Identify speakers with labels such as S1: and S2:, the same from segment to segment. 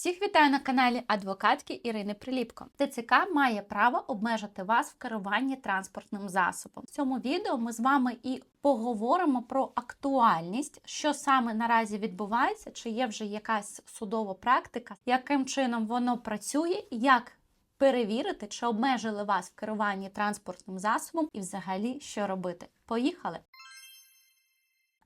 S1: Всіх вітаю на каналі адвокатки Ірини Приліпко. ТЦК має право обмежити вас в керуванні транспортним засобом. В цьому відео ми з вами і поговоримо про актуальність, що саме наразі відбувається, чи є вже якась судова практика, яким чином воно працює, як перевірити, чи обмежили вас в керуванні транспортним засобом, і взагалі що робити. Поїхали!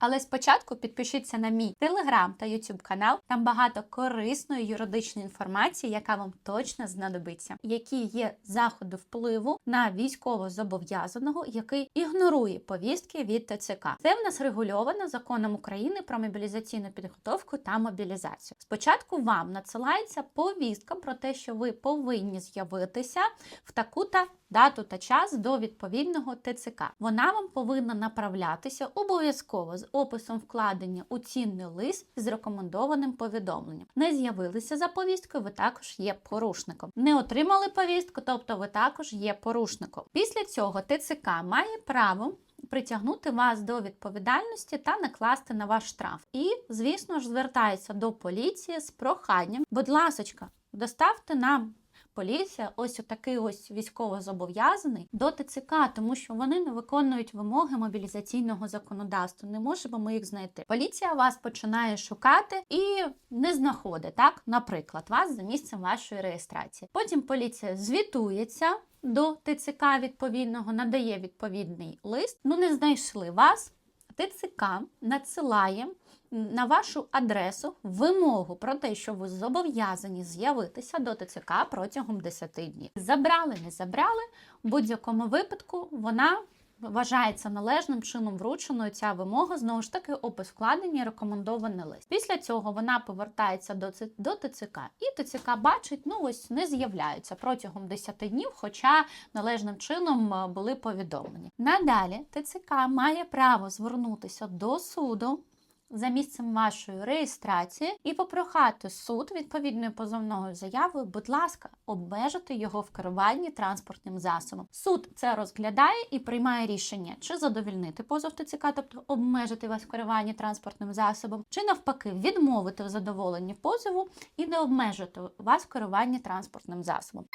S1: Але спочатку підпишіться на мій телеграм та ютуб канал. Там багато корисної юридичної інформації, яка вам точно знадобиться, які є заходи впливу на військово зобов'язаного, який ігнорує повістки від ТЦК. Це в нас регульовано законом України про мобілізаційну підготовку та мобілізацію. Спочатку вам надсилається повістка про те, що ви повинні з'явитися в таку-та дату та час до відповідного ТЦК. Вона вам повинна направлятися обов'язково з описом вкладення у цінний лист з рекомендованим повідомленням. Не з'явилися за повісткою, ви також є порушником. Не отримали повістку, тобто ви також є порушником. Після цього ТЦК має право. Притягнути вас до відповідальності та накласти на ваш штраф. І, звісно ж, звертається до поліції з проханням. Будь ласочка, доставте нам поліція, ось отакий ось військово зобов'язаний до ТЦК, тому що вони не виконують вимоги мобілізаційного законодавства. Не можемо ми їх знайти. Поліція вас починає шукати і не знаходить, так, наприклад, вас за місцем вашої реєстрації. Потім поліція звітується. До ТЦК відповідного надає відповідний лист. Ну не знайшли вас. ТЦК надсилає на вашу адресу вимогу про те, що ви зобов'язані з'явитися до ТЦК протягом 10 днів. Забрали, не забрали. В будь-якому випадку вона вважається належним чином врученою ця вимога, знову ж таки, опис вкладення, і рекомендований лист. Після цього вона повертається до, до ТЦК, і ТЦК бачить, ну ось не з'являються протягом 10 днів, хоча належним чином е, були повідомлені. Надалі ТЦК має право звернутися до суду за місцем вашої реєстрації і попрохати суд відповідною позовною заявою, будь ласка, обмежити його в керуванні транспортним засобом. Суд це розглядає і приймає рішення, чи задовільнити позов ТЦК, тобто обмежити вас в керуванні транспортним засобом, чи навпаки відмовити в задоволенні позову і не обмежити вас в керуванні транспортним засобом.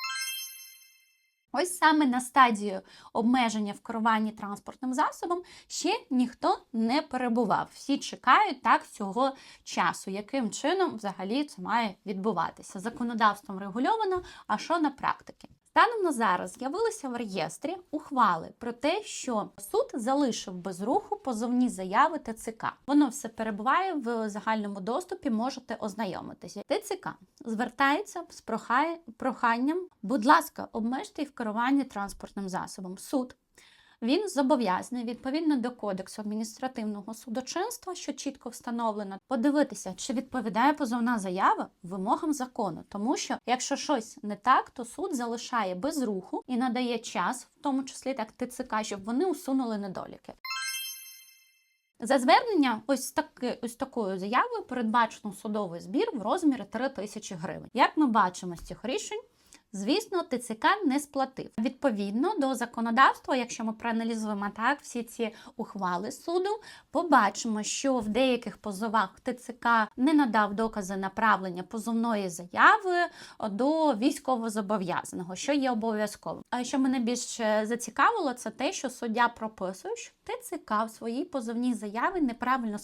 S1: Ось саме на стадію обмеження в керуванні транспортним засобом ще ніхто не перебував. Всі чекають так цього часу, яким чином взагалі це має відбуватися. Законодавством регульовано, а що на практиці? Станом на зараз з'явилися в реєстрі ухвали про те, що суд залишив без руху позовні заяви ТЦК. Воно все перебуває в загальному доступі, можете ознайомитися. ТЦК звертається з проханням, будь ласка, обмежте в керування транспортним засобом. Суд він зобов'язаний відповідно до кодексу адміністративного судочинства, що чітко встановлено, подивитися, чи відповідає позовна заява вимогам закону, тому що якщо щось не так, то суд залишає без руху і надає час, в тому числі так ТЦК, щоб вони усунули недоліки. За звернення ось таки, ось такою заявою передбачено судовий збір в розмірі 3 тисячі гривень. Як ми бачимо з цих рішень, Звісно, ТЦК не сплатив. Відповідно до законодавства, якщо ми проаналізуємо так всі ці ухвали суду, побачимо, що в деяких позовах ТЦК не надав докази направлення позовної заяви до військовозобов'язаного, що є обов'язковим. А що мене більше зацікавило, це те, що суддя прописує, що ТЦК в своїй позовній заяві неправильно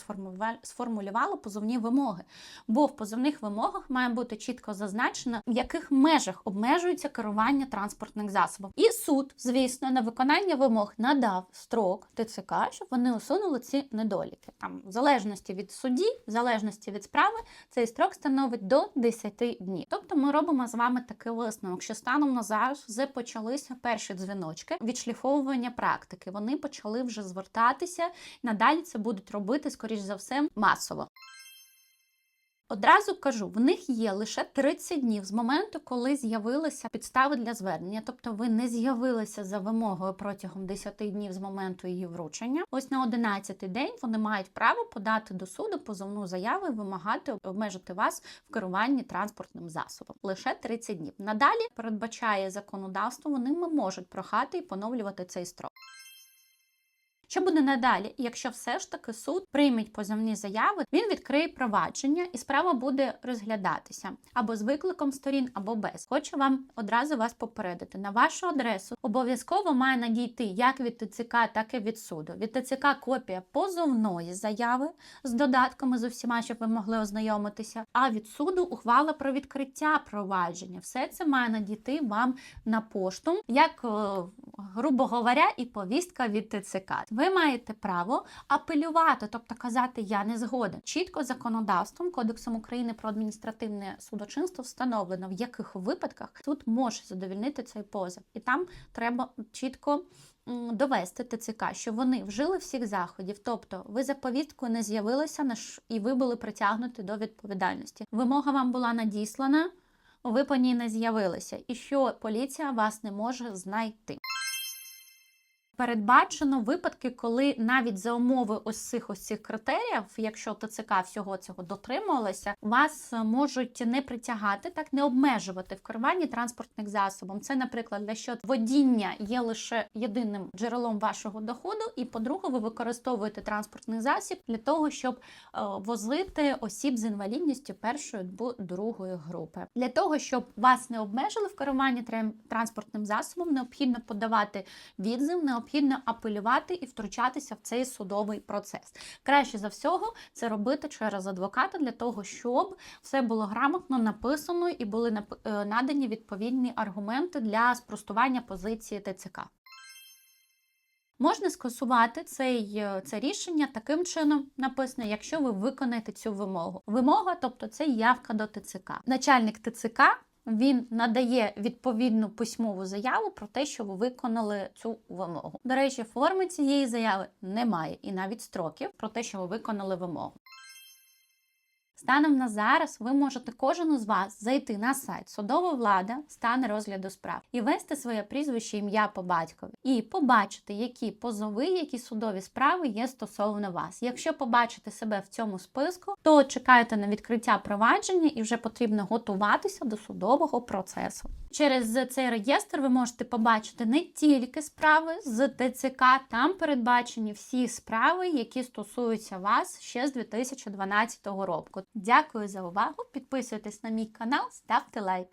S1: сформулювало позовні вимоги, бо в позовних вимогах має бути чітко зазначено, в яких межах обмежень обмежується керування транспортних засобів. І суд, звісно, на виконання вимог надав строк ТЦК, щоб вони усунули ці недоліки. Там, в залежності від судді, в залежності від справи, цей строк становить до 10 днів. Тобто ми робимо з вами такий висновок, що станом на зараз вже почалися перші дзвіночки відшліфовування практики. Вони почали вже звертатися, надалі це будуть робити, скоріш за все, масово. Одразу кажу, в них є лише 30 днів з моменту, коли з'явилися підстави для звернення, тобто ви не з'явилися за вимогою протягом 10 днів з моменту її вручення. Ось на 11-й день вони мають право подати до суду позовну заяву і вимагати обмежити вас в керуванні транспортним засобом. Лише 30 днів. Надалі передбачає законодавство, вони можуть прохати і поновлювати цей строк. Що буде надалі? Якщо все ж таки суд прийметь позовні заяви, він відкриє провадження і справа буде розглядатися або з викликом сторін, або без. Хочу вам одразу вас попередити. На вашу адресу обов'язково має надійти як від ТЦК, так і від суду. Від ТЦК копія позовної заяви з додатками з усіма, щоб ви могли ознайомитися. А від суду ухвала про відкриття провадження. Все це має надійти вам на пошту, як, е, грубо говоря, і повістка від ТЦК. Ви маєте право апелювати, тобто казати Я не згоден. Чітко законодавством Кодексом України про адміністративне судочинство встановлено, в яких випадках суд може задовільнити цей позов, і там треба чітко. Довести ТЦК, що вони вжили всіх заходів, тобто ви за повісткою не з'явилися на ш- і ви були притягнуті до відповідальності. Вимога вам була надіслана, ви по ній не з'явилися, і що поліція вас не може знайти. Передбачено випадки, коли навіть за умови ось цих ось цих критеріїв, якщо ТЦК всього цього дотримувалося, вас можуть не притягати, так не обмежувати в керуванні транспортним засобом. Це, наприклад, якщо водіння є лише єдиним джерелом вашого доходу, і по-друге, ви використовуєте транспортний засіб для того, щоб е, возити осіб з інвалідністю першої або другої групи. Для того, щоб вас не обмежили в керуванні транспортним засобом, необхідно подавати відзив, необхідно апелювати і втручатися в цей судовий процес. Краще за всього це робити через адвоката для того, щоб все було грамотно написано і були е, надані відповідні аргументи для спростування позиції ТЦК. Можна скасувати цей, е, це рішення таким чином написано, якщо ви виконаєте цю вимогу. Вимога, тобто це явка до ТЦК. Начальник ТЦК він надає відповідну письмову заяву про те, що ви виконали цю вимогу. До речі, форми цієї заяви немає, і навіть строків про те, що ви виконали вимогу. Станом на зараз ви можете кожен із вас зайти на сайт Судова влада, стан розгляду справ і ввести своє прізвище, ім'я по батькові, і побачити, які позови, які судові справи є стосовно вас. Якщо побачите себе в цьому списку, то чекайте на відкриття провадження і вже потрібно готуватися до судового процесу. Через цей реєстр ви можете побачити не тільки справи з ТЦК, там передбачені всі справи, які стосуються вас ще з 2012 року. Дякую за увагу! Підписуйтесь на мій канал, ставте лайк.